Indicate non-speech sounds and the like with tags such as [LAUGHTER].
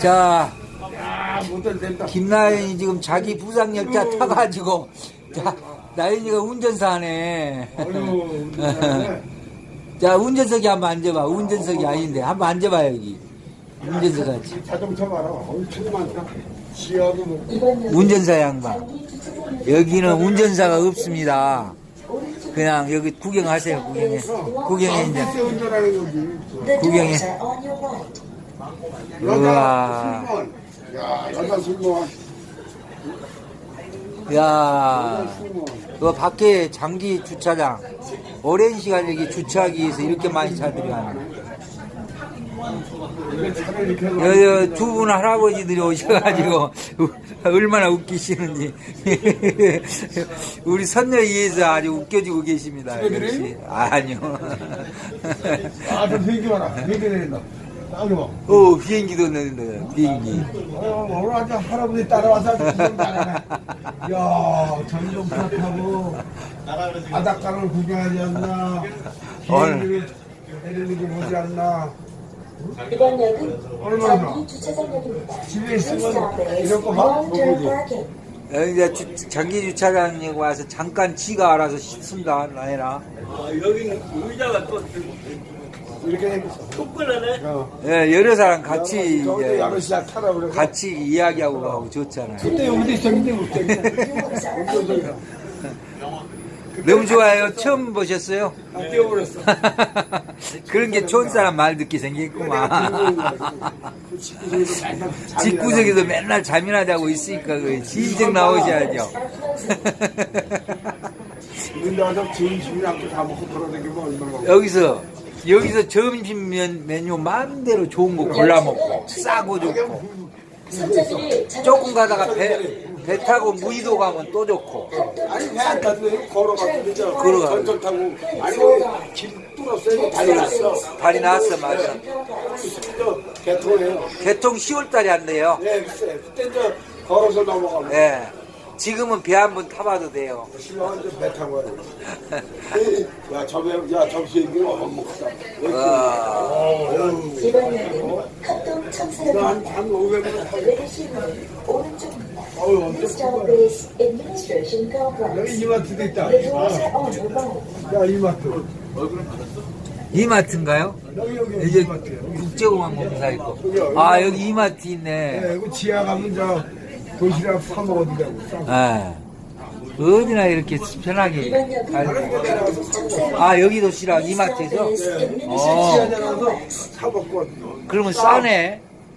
자, 된다. 김나연이 지금 자기 부상열차 타가지고, 자, 나연이가 운전사네. 어휴, 운전사네. [LAUGHS] 자, 운전석이 한번 앉아봐. 운전석이 아닌데. 한번 앉아봐, 여기. 운전석 같이. 자동차 봐라. 엄청 많다. 지하도 뭐. 운전사 양반. 여기는 운전사가 없습니다. 그냥 여기 구경하세요, 구경해. 구경해, 이제. 버스 운전하는 거지. 구경해. 여자 우와. 야, 여자. 야. 그 밖에 장기 주차장. 오랜 시간 여기 주차하기 위해서 이렇게 많이 차들이 가네. 여기 두분 할아버지들이 오셔가지고 [LAUGHS] 얼마나 웃기시는지 [LAUGHS] 우리 선녀위에서 아주 웃겨주고 계십니다. 역시. 아니요. 아, 저 비행기 봐라. 비행기 내린다. 딱 봐. 오 비행기도 내린다. 비행기. 어, 오늘 아주 할아버지 따라와서. [LAUGHS] 야, 전동차 타고 바닷가를 구경하지 않나. 비행기를 내리는 게 보지 않나. 이번 역은 얼마나? 주차장역입니다. 집에 있으면 이런 거 봐? 보고지. 여기 이제 주- 장기 주차장에 와서 잠깐 지가 알아서 씻습니다. 나해라. 여기는 의자가 또 이렇게 생겼어. 뚝불하네. 어. 예, 여러 사람 같이 이제 타라 그래. 같이 이야기하고 가고 좋잖아요. 그때 여기도 있었는데 못 운전석이라. [LAUGHS] 너무 좋아요. 처음 보셨어요? 아, 뛰어버렸어. [LAUGHS] 그런 게 좋은 사람 말 듣게 생겼구만. [LAUGHS] 집구석에서 맨날 잠이나 자고 있으니까 그 진정 나오셔야죠. [LAUGHS] 근데 와서 점심이 남고 다 먹고 돌아다니면 얼마나 여기서 여기서 점심 면 메뉴 마음대로 좋은 거 골라 먹고 싸고 좋고. 조금 가다가 배, 배 타고 무의도 가면 또 좋고 아니 배안 타도 걸어가고 그죠 걸어가고. 전철 타고 아니 길 뚫었어요 다리 났어 발이 나왔어 맞아. 저 개통해요 개통 10월달에 한대요. 네 글쎄 그때 저 걸어서 넘어가면 예. 지금은 배 한 번 타봐도 돼요. 신랑은 이제 배 타고 가요 야 저배 야 접시 얘기 너무 크다 와. 이번 역은 합동 청사역입니다. 난한 500원 타고 내리시는 오른쪽입니다. 어우 엄청 Crystal 크다 Base Administration 여기 Complex. 이마트도 있다 The doors are on your right. 야 이마트 이마트인가요? 여기 여기 이제 이마트야 여기 국제공항 공사 있고. 아 여기 이마트 있네. 네, 이거 지하 가면 저 도시락 사 먹어도 되고 예. 어디나 이렇게 편하게 이번. 아 여기도 시락 이마트에서? Base 어. Complex. 사 먹고 그러면 싸네.